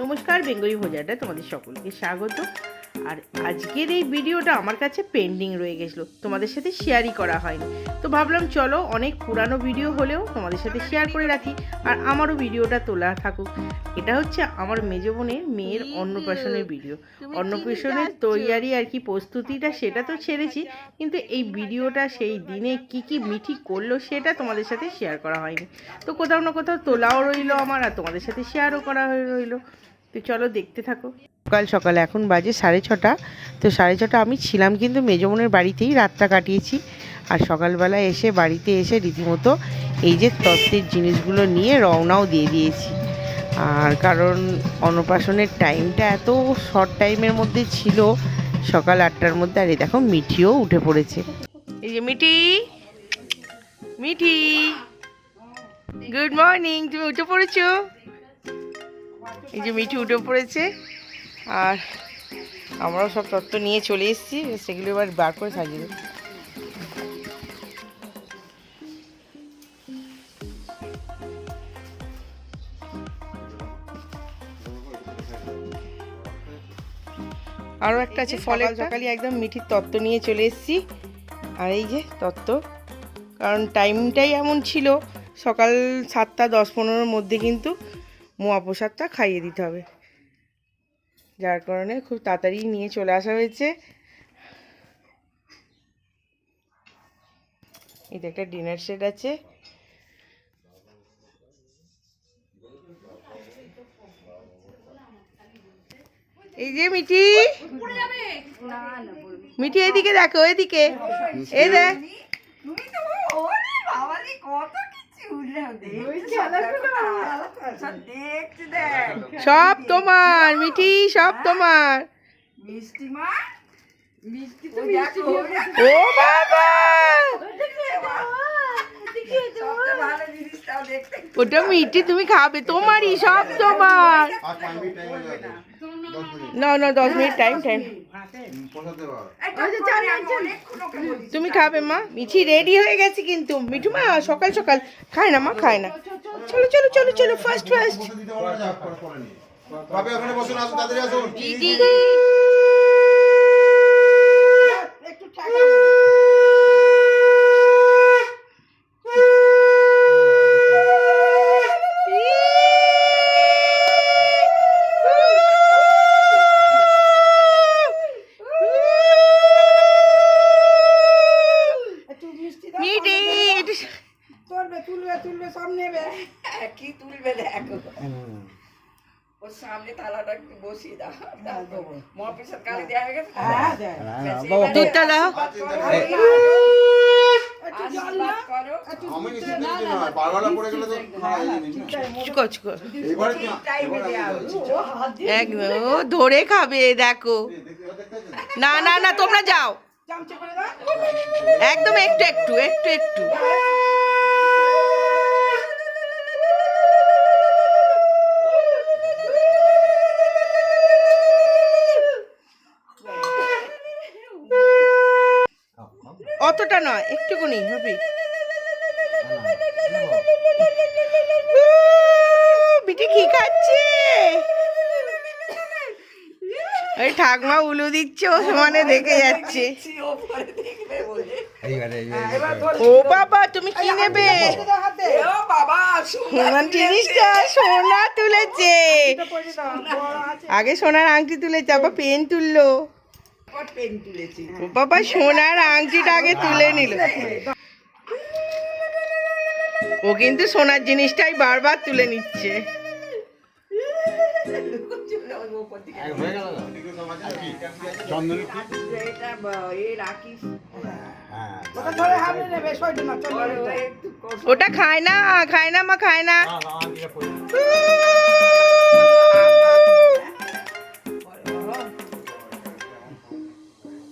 নমস্কার বেঙ্গলি ভোজাটা তোমাদের সকলকে স্বাগত। আর আজকের এই ভিডিওটা আমার কাছে পেন্ডিং রয়ে গেছিল তোমাদের সাথে শেয়ারই করা হয়নি। তো ভাবলাম চলো অনেক পুরানো ভিডিও হলেও তোমাদের সাথে শেয়ার করে রাখি আর আমারও ভিডিওটা তোলা থাকুক। এটা হচ্ছে আমার মেজ বোনের মেয়ের অন্নপ্রাশনের ভিডিও। অন্নপ্রাশনের তৈয়ারি আর কি প্রস্তুতিটা সেটা তো ছেড়েছি কিন্তু এই ভিডিওটা সেই দিনে কি কি মিঠি করল সেটা তোমাদের সাথে শেয়ার করা হয়নি। তো কোথাও না কোথাও তোলাও রইল আমার আর তোমাদের সাথে শেয়ারও করা হয়ে রইল। তো চলো দেখতে থাকো। সকাল সকাল এখন বাজে সাড়ে ছটা, তো সাড়ে ছটা আমি ছিলাম কিন্তু মেজমনের বাড়িতেই রাতটা কাটিয়েছি। আর সকালবেলা এসে বাড়িতে এসে রীতিমতো এই যে তত্ত্বের জিনিসগুলো নিয়ে রওনাও দিয়ে দিয়েছি। আর কারণ অন্নপ্রাশনের টাইমটা এত শর্ট টাইমের মধ্যে ছিল, সকাল আটটার মধ্যে, আর এই দেখো মিঠিও উঠে পড়েছে। এই যে মিঠি মিঠি গুড মর্নিং তুমি উঠে পড়েছো? এই যে মিঠি উঠে পড়েছে আর আমরাও সব তত্ত্ব নিয়ে চলে এসেছি সেগুলো এবার বার করে সাজিয়ে দেবো। আরও একটা আছে ফলের সকালে একদম মিঠির তত্ত্ব নিয়ে চলে এসেছি। আর এই যে তত্ত্ব কারণ টাইমটাই এমন ছিল সকাল সাতটা দশ পনেরোর মধ্যে কিন্তু মোয়া প্রসাদটা খাইয়ে দিতে হবে। যার কারণে খুব তাড়াতাড়ি নিয়ে চলে আসা হয়েছে। এটা একটা ডিনার সেট আছে। এই যে মিঠি। মিঠি, এদিকে দেখো, এদিকে। এই দেখ। সব সব তোমার মিঠি সব তোমার। মিষ্টি মা? মিষ্টি তো মিষ্টি ও বাবা সবচেয়ে ভালো জিনিসটাও দেখতে ওটা মিঠি তুমি খাবে। তোমারই সব তোমার টাইম হয়ে না না দশ মিনিট টাইম টাইম বলি তুমি খাবে মা? মিঠি রেডি হয়ে গেছে কিন্তু। মিঠু মা সকাল সকাল। খায় না মা? খায় না। চলো চলো চলো চলো ফার্স্ট ফার্স্ট দেখো ওর সামনে একটু বসিয়ে দাও। মহাপ্রসাদ কালি দেওয়া হয়ে গেছে? দুধটা দাও। ও ধরে খাবে দেখো। না না না তোমরা যাও। চামচে করে দাও। একদম একটু একটু একটু একটু। অতটা নয় একটুকুনি হবে বিটি কি খাচ্ছে? ওই ঠাকমা উলু দিচ্ছে ও সমানে দেখে যাচ্ছে। ওপরে দেখবে বলে ও বাবা তুমি কি নেবে? জিনিসটা সোনা তুলেছে। আগে সোনার আংটি তুলেছে আবার পেন তুললো। বাবা সোনার আংটিটা আগে তুলে নিল। ও কিন্তু সোনার জিনিসটাই বারবার তুলে নিচ্ছে। ওটা খায় না খায় না মা খায় না।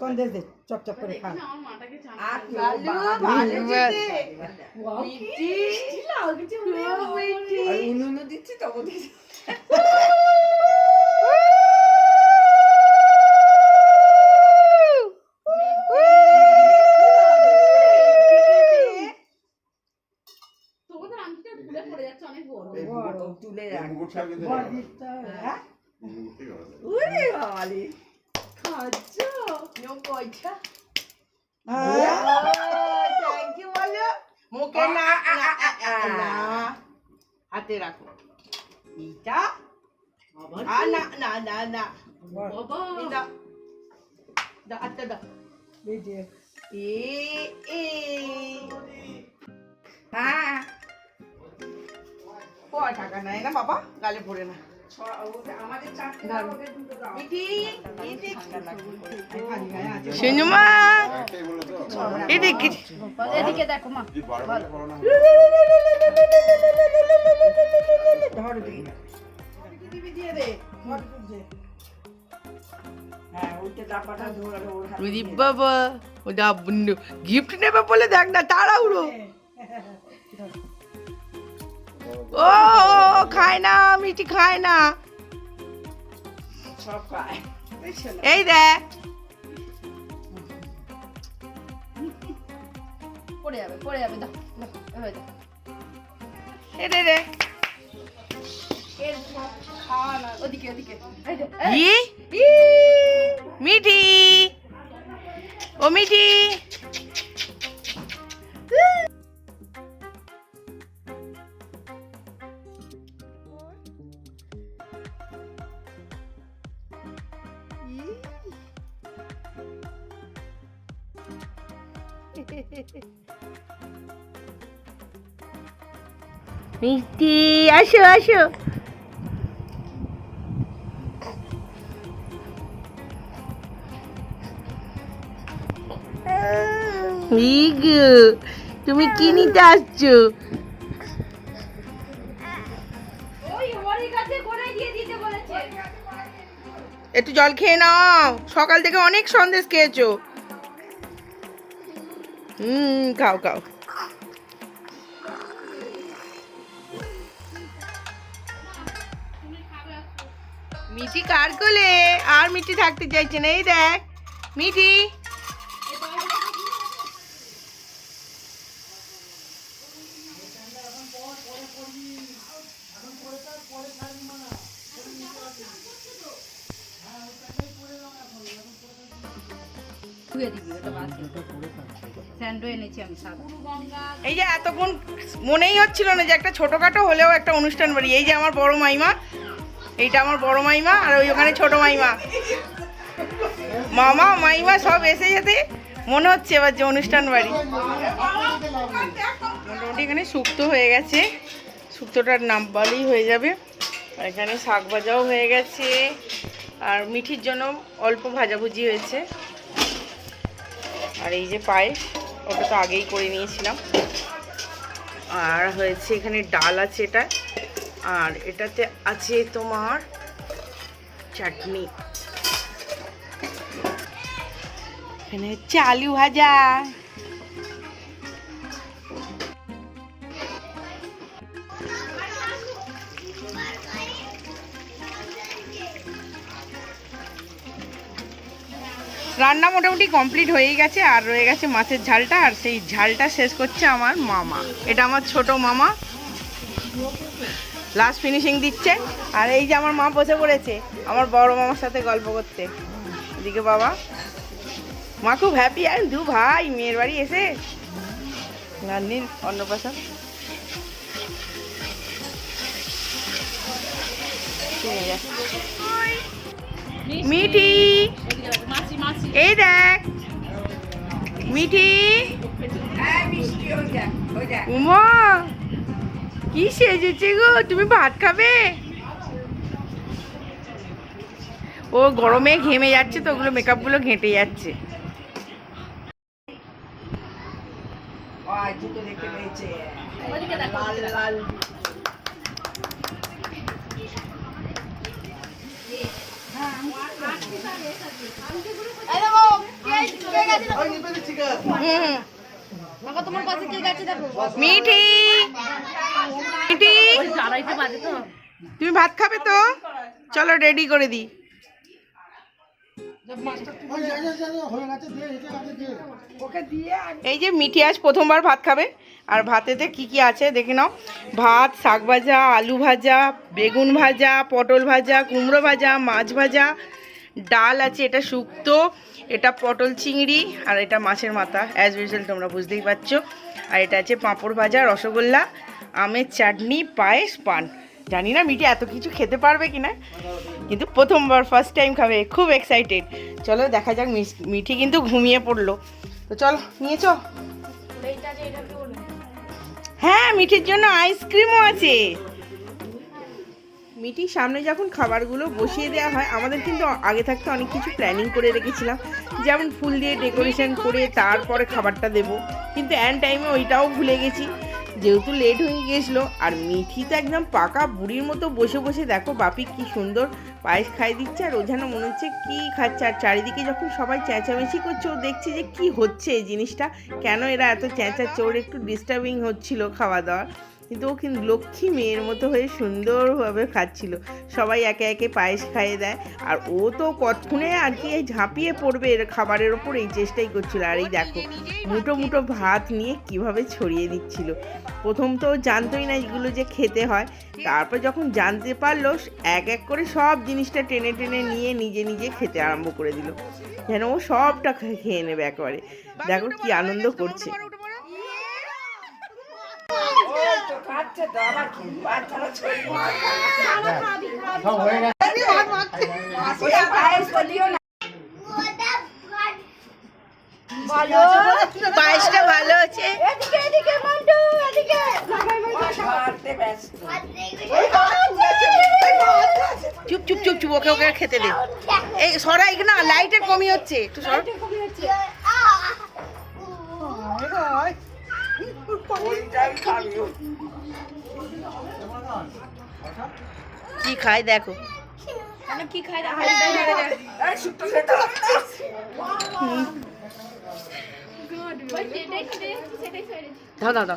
সন্দেশ দে চপচপ করে খা। আর আর উনুনে দিচ্ছি তবু দাও হাতটা দাও এ এ হ্যাঁ ক টাকা নেয় না বাবা গালে পড়ে না। এদিকে এদিকে দেখো মা ধর দিবি। দিবি দিয়ে দে, প্রদীপ বাবা ওটা গিফট নেবে বলে দেখ না তাড়াহুড়ো। ও ও, খায় না মিষ্টি খায় না। এই দেখ। পড়ে যাবে পড়ে যাবে দাও এ রে রে ই? মিঠি। ও মিঠি। মিষ্টি আসো আসো। ইগো তুমি কি নিতে আসছো? একটু জল খেয়ে নাও। সকাল থেকে অনেক সন্দেশ খেয়েছো। হুম, খাও খাও। মিঠি কার কোলে? আর মিঠি থাকতে চাইছে না, এই দেখ। মিঠি। এই যে এতক্ষণ মনেই হচ্ছিল না যে একটা ছোটখাটো হলেও একটা অনুষ্ঠান বাড়ি। এই যে আমার বড় মাইমা, এইটা আমার বড় মাইমা আর ওই ওখানে ছোট মাইমা। মামা, মাইমা সব এসে যেতে মনে হচ্ছে এবার যে অনুষ্ঠান বাড়ি। মোটামুটি এখানে শুক্তো হয়ে গেছে। শুক্তোটার নাম বলেই হয়ে যাবে। আর এখানে শাক ভাজাও হয়ে গেছে। আর মিঠির জন্য অল্প ভাজাভুজি হয়েছে। আর এই যে পায়েস, ওটা তো আগেই করে নিয়েছিলাম। আর হয়েছে এখানে ডাল আছে এটা। আর এটাতে আছে তোমার চাটনি। এখানে হচ্ছে আলু ভাজা। রান্না মোটামুটি কমপ্লিট হয়েই গেছে, আর রয়ে গেছে মাছের ঝালটা, আর সেই ঝালটা শেষ করছে আমার মামা। এটা আমার ছোট মামা। লাস্ট ফিনিশিং দিচ্ছে। আর এই যে আমার মা বসে পড়েছে, আমার বড় মামার সাথে গল্প করতে। এদিকে বাবা। মা খুব হ্যাপি আর দু ভাই, মেয়ের বাড়ি এসে নান্দিন অন্নপ্রাশন। চিনে যা। মিঠি। এই দেখ। মিঠি। কি সেজেছে গো, তুমি ভাত খাবে? ও গরমে ঘেমে যাচ্ছে তো, ওগুলো মেকআপগুলো ঘেঁটে যাচ্ছে ওদিকে দেখো লাল লাল এই দেখো কে হুম বাবা তোমার পাশে কে গেছে দেখো। মিঠি! মিঠি! আড়াইটে বাজে তো তুমি ভাত খাবে তো? চলো রেডি করে দিই। এই যে মিঠি আজ প্রথমবার ভাত খাবে আর ভাতেতে কি কি আছে দেখে নাও। ভাত শাক ভাজা আলু ভাজা বেগুন ভাজা পটল ভাজা কুমড়ো ভাজা মাছ ভাজা ডাল আছে এটা শুক্তো এটা পটল চিংড়ি আর এটা মাছের মাথা অ্যাজ ইউজুয়াল তোমরা বুঝতেই পারছ। আর এটা আছে পাঁপড় ভাজা রসগোল্লা আমের চাটনি পায়েস পান। জানি না মিঠি এত কিছু খেতে পারবে কি না কিন্তু প্রথমবার ফার্স্ট টাইম খাবে খুব এক্সাইটেড চলো দেখা যাক মিঠি কিন্তু ঘুমিয়ে পড়ল। তো চল নিয়েছো? হ্যাঁ মিঠির জন্য আইসক্রিমও আছে। মিঠির সামনে যখন খাবারগুলো বসিয়ে দেওয়া হয়, আমাদের কিন্তু আগে থাকতে অনেক কিছু প্ল্যানিং করে রেখেছিলাম। যেমন ফুল দিয়ে ডেকোরেশন করে তারপরে খাবারটা দেবো। কিন্তু অ্যান টাইমে ওইটাও ভুলে গেছি। যেহেতু লেট হয়ে গেছিল, আর মিঠি তো একদম পাকা বুড়ির মতো বসে বসে দেখো বাপি কি সুন্দর পায়েস খাই দিচ্ছে, আর ও যেন মনে হচ্ছে কী খাচ্ছে। আর চারিদিকে যখন সবাই চেঁচামেচি করছে, ও দেখছে যে কি হচ্ছে এই জিনিসটা। কেন এরা এত চেঁচাচ্ছে? ওর একটু ডিস্টার্বিং হচ্ছিল খাওয়া দাওয়া কিন্তু ও কিন্তু লক্ষ্মী মেয়ের মতো হয়ে সুন্দরভাবে খাচ্ছিল। সবাই একে একে পায়েস খাইয়ে দেয়। আর ও তো কতক্ষণে আর কি ঝাঁপিয়ে পড়বে এর খাবারের ওপর এই চেষ্টাই করছিল। আর এই দেখো মুটো মুঠো ভাত নিয়ে কীভাবে ছড়িয়ে দিচ্ছিল। প্রথম তো জানতোই না এগুলো যে খেতে হয়। তারপর যখন জানতে পারল, এক এক করে সব জিনিসটা টেনে টেনে নিয়ে নিজে নিজে খেতে আরম্ভ করে দিল। যেন ও সবটা খেয়ে নেবে একেবারে। দেখো কি আনন্দ করছে। তো আবার কি বাচ্চারা পায়েসটা ভালো আছে? চুপ চুপ চুপ চুপ ওকে ওকে খেতে দে। এই সরা এখানে না লাইটের কমি হচ্ছে একটু সর। ওইটাই খাবি। ও। কি খায় দেখো। কি খাই এই শুক্তো খেতে হবে না।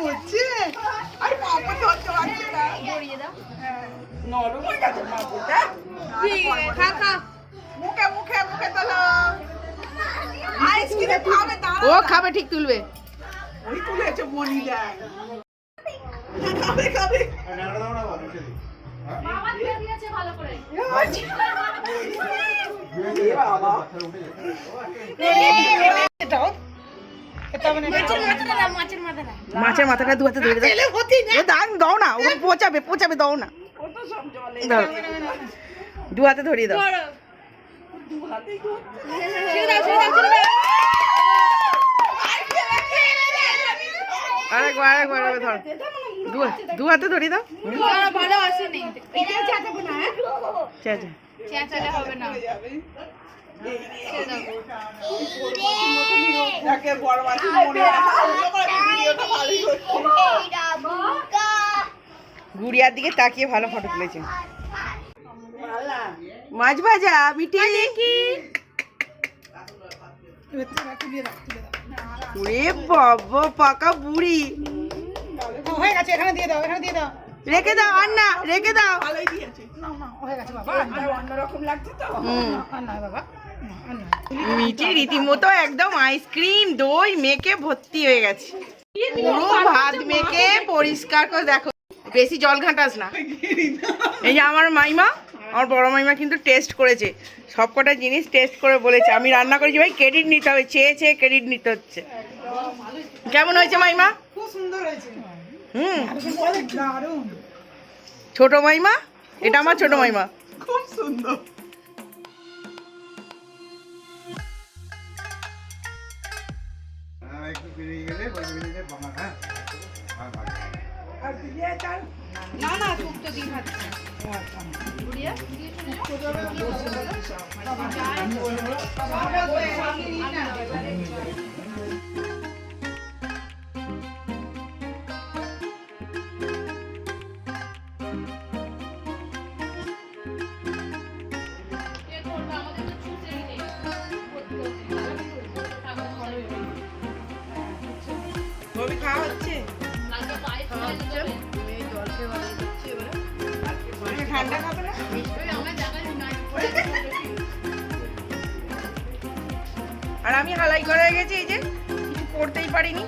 দাও এই মরেছি দাও। চুপ নরম হয়ে গেছে মাপুটা খা খা। মুখে মুখে মুখে তোলো আইসক্রিম খাবে দাঁড়া। ও খাবে ঠিক তুলবে। ওই তুলেছে খাবে খাবে। বাবা দিয়ে দিয়েছে ভালো করে। মাছের মাথাটা মাছের মাথাটা দু। হাতে ধরে দাও ও দাও দাও না ও পচাবে পচাবে দাও না। ও তো সব জলে দাও দু হাতে ধরিয়ে দাও। আরেকবার আরেকবার আরেকবার ধর। দু দু হাতে ধরিয়ে দাও। ভালো আসেনি চেঁচালে হবে না। গুড়িয়ার দিকে তাকিয়ে ভালো ফটো তুলেছে। মাছ ভাজা মিটি ওরে বাবা পাকা বুড়ি। হয়ে গেছে এখানে দিয়ে দাও এখানে দিয়ে দাও। রেখে দাও আর না রেখে দাও। ভালোই দিয়েছে। না না হয়ে গেছে বাবা। অন্যরকম লাগছে তো। হুম। আর নয় বাবা। মিটি রীতিমতো একদম আইসক্রিম দই মেখে ভর্তি হয়ে গেছে। পুরো ভাত মেখে পরিষ্কার করে দেখো। বেশি জল ঘাঁটাস না। এই যে আমার মাইমা আমার বড় মাইমা কিন্তু টেস্ট করেছে। সব কটা জিনিস টেস্ট করে বলেছে। আমি রান্না করেছি ভাই ক্রেডিট নিতে হবে চেয়ে চেয়ে ক্রেডিট নিতে হচ্ছে। কেমন হয়েছে মাইমা? খুব সুন্দর হয়েছে। হুম। ছোট মাইমা? এটা আমার ছোট মাইমা। খুব সুন্দর। একটু বেরিয়ে গেলে বলে গেলে যে হ্যাঁ হ্যাঁ দিয়ে না না শুক তো দিয়ে খাচ্ছি ও আচ্ছা আর আমি হালাই করা গেছি এই যে কিছু করতেই পারিনি।